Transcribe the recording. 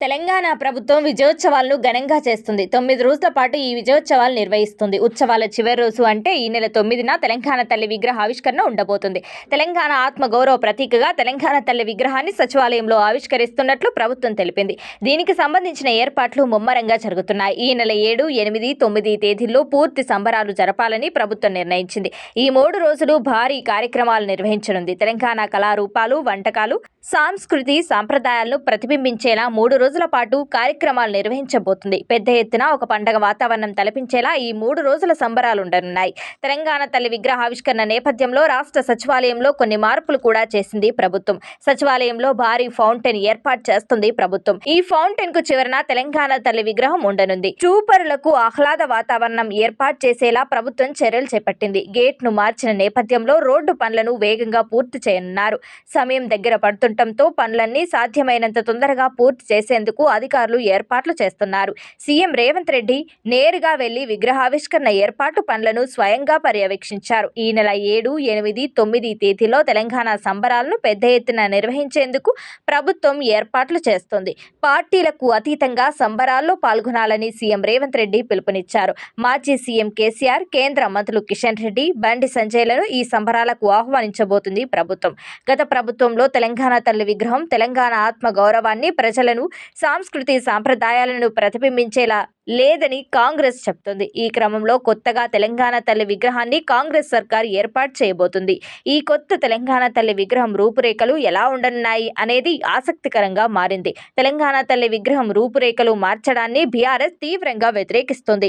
తెలంగాణ ప్రభుత్వం విజయోత్సవాలను ఘనంగా చేస్తుంది. తొమ్మిది రోజుల పాటు ఈ విజయోత్సవాలు నిర్వహిస్తుంది. ఉత్సవాల చివరి రోజు అంటే ఈ నెల తొమ్మిదిన తెలంగాణ తల్లి విగ్రహ ఆవిష్కరణ ఉండబోతుంది. తెలంగాణ ఆత్మ గౌరవ ప్రతీకగా తెలంగాణ తల్లి విగ్రహాన్ని సచివాలయంలో ఆవిష్కరిస్తున్నట్లు ప్రభుత్వం తెలిపింది. దీనికి సంబంధించిన ఏర్పాట్లు ముమ్మరంగా జరుగుతున్నాయి. ఈ నెల ఏడు ఎనిమిది తొమ్మిది తేదీల్లో పూర్తి సంబరాలు జరపాలని ప్రభుత్వం నిర్ణయించింది. ఈ మూడు రోజులు భారీ కార్యక్రమాలు నిర్వహించనుంది. తెలంగాణ కళారూపాలు వంటకాలు సాంస్కృతి సాంప్రదాయాలను ప్రతిబింబించేలా మూడు రోజుల పాటు కార్యక్రమాలు నిర్వహించబోతుంది. పెద్ద ఎత్తున ఒక పండగ వాతావరణం తలపించేలా ఈ మూడు రోజుల సంబరాలు ఉండనున్నాయి తెలంగాణ తల్లి విగ్రహావిష్కరణ నేపథ్యంలో రాష్ట్ర సచివాలయంలో కొన్ని మార్పులు కూడా చేసింది ప్రభుత్వం. సచివాలయంలో భారీ ఫౌంటైన్ ఏర్పాటు చేస్తుంది ప్రభుత్వం. ఈ ఫౌంటైన్కు చివరన తెలంగాణ తల్లి విగ్రహం ఉండనుంది. చూపరులకు ఆహ్లాద వాతావరణం ఏర్పాటు చేసేలా ప్రభుత్వం చర్యలు చేపట్టింది. గేట్ను మార్చిన నేపథ్యంలో రోడ్డు పనులను వేగంగా పూర్తి చేయనున్నారు. సమయం దగ్గర పడుతుండటంతో పనులన్నీ సాధ్యమైనంత తొందరగా పూర్తి చేసే చేసేందుకు అధికారులు ఏర్పాట్లు చేస్తున్నారు. సీఎం రేవంత్ రెడ్డి నేరుగా వెళ్ళి విగ్రహావిష్కరణ ఏర్పాటు పనులను స్వయంగా పర్యవేక్షించారు. ఈ నెల ఏడు ఎనిమిది తొమ్మిది తేదీలో తెలంగాణ సంబరాలను పెద్ద ఎత్తున నిర్వహించేందుకు ప్రభుత్వం ఏర్పాట్లు చేస్తోంది. పార్టీలకు అతీతంగా సంబరాల్లో పాల్గొనాలని సీఎం రేవంత్ రెడ్డి పిలుపునిచ్చారు. మాజీ సీఎం కేసీఆర్ కేంద్ర మంత్రులు కిషన్ రెడ్డి బండి సంజయ్లను ఈ సంబరాలకు ఆహ్వానించబోతుంది ప్రభుత్వం. గత ప్రభుత్వంలో తెలంగాణ తల్లి విగ్రహం తెలంగాణ ఆత్మ గౌరవాన్ని ప్రజలను సాంస్కృతి సాంప్రదాయాలను ప్రతిబింబించేలా లేదని కాంగ్రెస్ చెప్తుంది. ఈ క్రమంలో కొత్తగా తెలంగాణ తల్లి విగ్రహాన్ని కాంగ్రెస్ సర్కార్ ఏర్పాటు చేయబోతుంది. ఈ కొత్త తెలంగాణ తల్లి విగ్రహం రూపురేఖలు ఎలా ఉండనున్నాయి అనేది ఆసక్తికరంగా మారింది. తెలంగాణ తల్లి విగ్రహం రూపురేఖలు మార్చడాన్ని బీఆర్ఎస్ తీవ్రంగా వ్యతిరేకిస్తుంది.